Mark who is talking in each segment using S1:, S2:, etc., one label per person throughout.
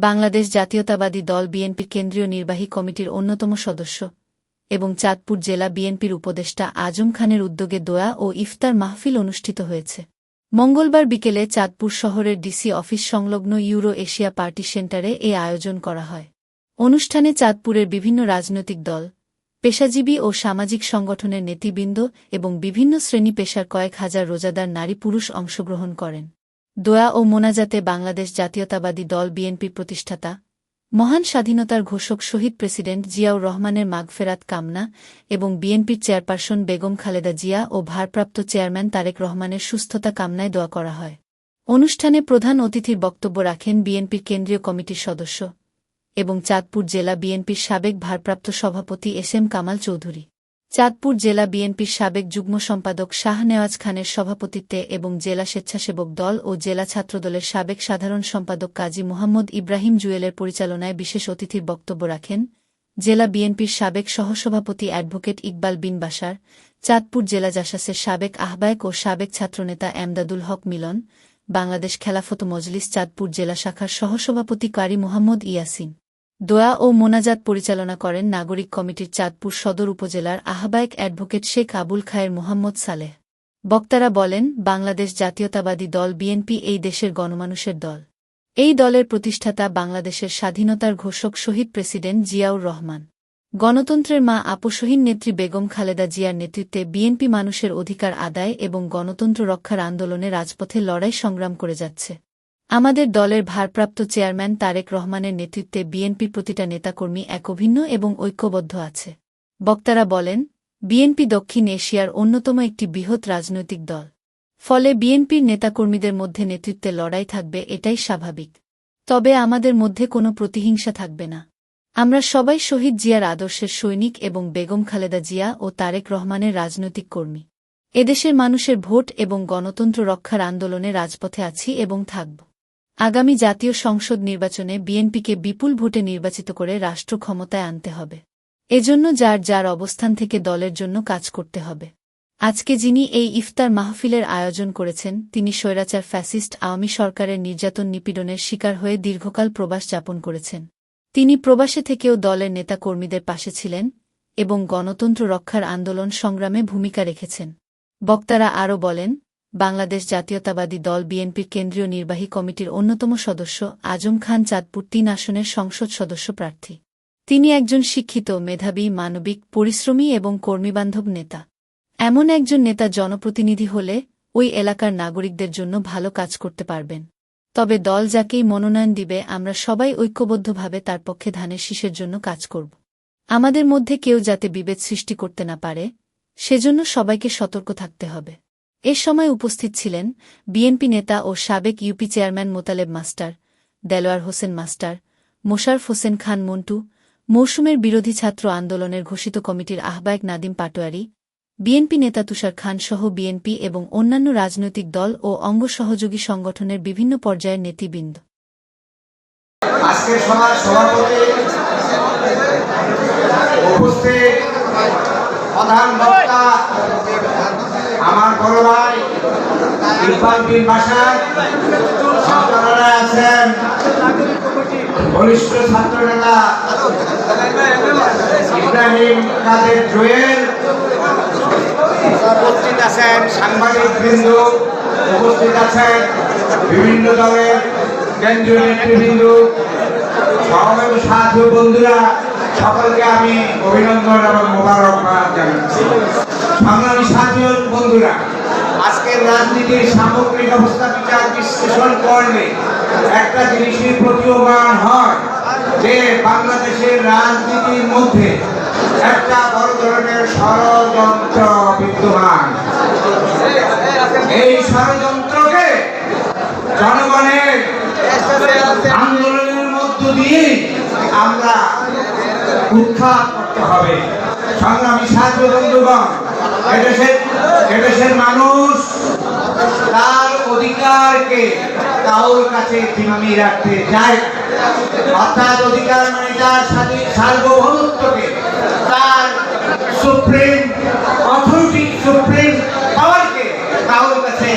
S1: বাংলাদেশ জাতীয়তাবাদী দল বিএনপির কেন্দ্রীয় নির্বাহী কমিটির অন্যতম সদস্য এবং চাঁদপুর জেলা বিএনপির উপদেষ্টা আজম খানের উদ্যোগে দোয়া ও ইফতার মাহফিল অনুষ্ঠিত হয়েছে। মঙ্গলবার বিকেলে চাঁদপুর শহরের ডিসি অফিস সংলগ্ন ইউরো এশিয়া পার্টি সেন্টারে এ আয়োজন করা হয়। অনুষ্ঠানে চাঁদপুরের বিভিন্ন রাজনৈতিক দল, পেশাজীবী ও সামাজিক সংগঠনের নেতৃবৃন্দ এবং বিভিন্ন শ্রেণি পেশার কয়েক হাজার রোজাদার নারী পুরুষ অংশগ্রহণ করেন। দোয়া ও মোনাজাতে বাংলাদেশ জাতীয়তাবাদী দল বিএনপি প্রতিষ্ঠাতা, মহান স্বাধীনতার ঘোষক শহীদ প্রেসিডেন্ট জিয়াউর রহমানের মাগফেরাত কামনা এবং বিএনপির চেয়ারপারসন বেগম খালেদা জিয়া ও ভারপ্রাপ্ত চেয়ারম্যান তারেক রহমানের সুস্থতা কামনায় দোয়া করা হয়। অনুষ্ঠানে প্রধান অতিথির বক্তব্য রাখেন বিএনপির কেন্দ্রীয় কমিটির সদস্য এবং চাঁদপুর জেলা বিএনপির সাবেক ভারপ্রাপ্ত সভাপতি এস এম কামাল চৌধুরী। চাঁদপুর জেলা বিএনপির সাবেক যুগ্ম সম্পাদক শাহ নেওয়াজ খানের সভাপতিত্বে এবং জেলা স্বেচ্ছাসেবক দল ও জেলা ছাত্রদলের সাবেক সাধারণ সম্পাদক কাজী মোহাম্মদ ইব্রাহিম জুয়েলের পরিচালনায় বিশেষ অতিথির বক্তব্য রাখেন জেলা বিএনপির সাবেক সহসভাপতি অ্যাডভোকেট ইকবাল বিন বাসার চাঁদপুর জেলা জাসাসের সাবেক আহ্বায়ক ও সাবেক ছাত্রনেতা এমদাদুল হক মিলন, বাংলাদেশ খেলাফত মজলিস চাঁদপুর জেলা শাখার সহসভাপতি কারি মোহাম্মদ ইয়াসিন। দোয়া ও মোনাজাত পরিচালনা করেন নাগরিক কমিটির চাঁদপুর সদর উপজেলার আহ্বায়ক অ্যাডভোকেট শেখ আবুল খায়ের মোহাম্মদ সালেহ। বক্তারা বলেন, বাংলাদেশ জাতীয়তাবাদী দল বিএনপি এই দেশের গণমানুষের দল। এই দলের প্রতিষ্ঠাতা বাংলাদেশের স্বাধীনতার ঘোষক শহীদ প্রেসিডেন্ট জিয়াউর রহমান। গণতন্ত্রের মা আপসহীন নেত্রী বেগম খালেদা জিয়ার নেতৃত্বে বিএনপি মানুষের অধিকার আদায় এবং গণতন্ত্র রক্ষার আন্দোলনে রাজপথে লড়াই সংগ্রাম করে যাচ্ছে। আমাদের দলের ভারপ্রাপ্ত চেয়ারম্যান তারেক রহমানের নেতৃত্বে বিএনপি প্রতিটা নেতাকর্মী এক অভিন্ন এবং ঐক্যবদ্ধ আছে। বক্তারা বলেন, বিএনপি দক্ষিণ এশিয়ার অন্যতম একটি বৃহৎ রাজনৈতিক দল। ফলে বিএনপির নেতাকর্মীদের মধ্যে নেতৃত্বে লড়াই থাকবে এটাই স্বাভাবিক। তবে আমাদের মধ্যে কোনো প্রতিহিংসা থাকবে না। আমরা সবাই শহীদ জিয়ার আদর্শের সৈনিক এবং বেগম খালেদা জিয়া ও তারেক রহমানের রাজনৈতিক কর্মী। এদেশের মানুষের ভোট এবং গণতন্ত্র রক্ষার আন্দোলনে রাজপথে আছি এবং থাকব। আগামী জাতীয় সংসদ নির্বাচনে বিএনপিকে বিপুল ভোটে নির্বাচিত করে রাষ্ট্র ক্ষমতায় আনতে হবে। এজন্য যার যার অবস্থান থেকে দলের জন্য কাজ করতে হবে। আজকে যিনি এই ইফতার মাহফিলের আয়োজন করেছেন, তিনি স্বৈরাচার ফ্যাসিস্ট আওয়ামী সরকারের নির্যাতন নিপীড়নের শিকার হয়ে দীর্ঘকাল প্রবাস যাপন করেছেন। তিনি প্রবাসে থেকেও দলের নেতাকর্মীদের পাশে ছিলেন এবং গণতন্ত্র রক্ষার আন্দোলন সংগ্রামে ভূমিকা রেখেছেন। বক্তারা আরও বলেন বাংলাদেশ জাতীয়তাবাদী দল বিএনপির কেন্দ্রীয় নির্বাহী কমিটির অন্যতম সদস্য আজম খান চাঁদপুর তিন আসনের সংসদ সদস্য প্রার্থী। তিনি একজন শিক্ষিত, মেধাবী, মানবিক, পরিশ্রমী এবং কর্মীবান্ধব নেতা। এমন একজন নেতা জনপ্রতিনিধি হলে ওই এলাকার নাগরিকদের জন্য ভালো কাজ করতে পারবেন। তবে দল যাকেই মনোনয়ন দিবে, আমরা সবাই ঐক্যবদ্ধভাবে তার পক্ষে ধানের শীষের জন্য কাজ করব। আমাদের মধ্যে কেউ যাতে বিভেদ সৃষ্টি করতে না পারে, সেজন্য সবাইকে সতর্ক থাকতে হবে। এ সময় উপস্থিত ছিলেন বিএনপি নেতা ও সাবেক UP chairman Motaleb master, Delowar Hossain master, Mosharraf Hossain Khan Montu, মৌসুমের বিরোধী ছাত্র আন্দোলনের ঘোষিত কমিটির আহ্বায়ক নাদিম পাটোয়ারি, বিএনপি নেতা তুষার খান সহ বিএনপি এবং অন্যান্য রাজনৈতিক দল ও অঙ্গ সহযোগী সংগঠনের বিভিন্ন পর্যায়ের নেতৃবৃন্দ।
S2: আমার বড় ভাই ইকবাল বিন বাসার আছেন। বরিষ্ঠ ছাত্র নেতা ইব্রাহিম কাদের জুয়েল। উপস্থিত আছেন সাংবাদিক বৃন্দ, উপস্থিত আছেন বিভিন্ন দলের কেন্দ্রীয় নেতৃবৃন্দ সহযোগ সাধু বন্ধুরা। সকলকে আমি অভিনন্দন এবং মোবারকবাদ জানাচ্ছি। সংগ্রামী সাথী বন্ধুরা, আজকের রাজনীতির সামগ্রিক অবস্থা বিচার বিশ্লেষণ করলে একটা জিনিসই প্রতীয়মান হয় যে বাংলাদেশের রাজনীতির মধ্যে একটা বড় ধরনের ষড়যন্ত্র বিদ্যমান। এই ষড়যন্ত্রকে জনগণের আন্দোলনের মধ্য দিয়ে আমরা উৎখাত করতে হবে সংগ্রামী ছাত্র বন্ধুগণ, এদেশের এদেশের মানুষ তার অধিকারকে কারোর কাছে জিম্মি রাখতে চায়। অর্থাৎ অধিকার মানে তার সাথে সার্বভৌমত্বকে, তার সুপ্রিম অথরিটি সুপ্রিম পাওয়ারকে কারোর কাছে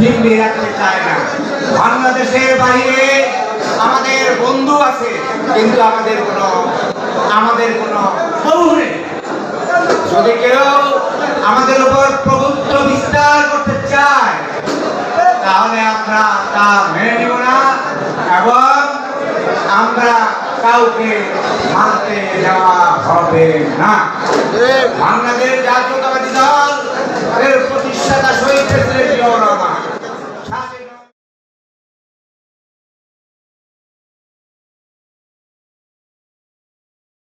S2: জিম্মি রাখতে চায় না বাংলাদেশের বাইরে আমাদের বন্ধু আছে, কিন্তু আমাদের কোনো আমাদের কোনো যদি কেউ আমাদের উপর প্রভুত্ব বিস্তার করতে চায়, তাহলে আমরা তা মেনে নিব না এবং আমরা কাউকে মানতে যাওয়া হবে না। বাংলাদেশ জাতীয়তাবাদী দল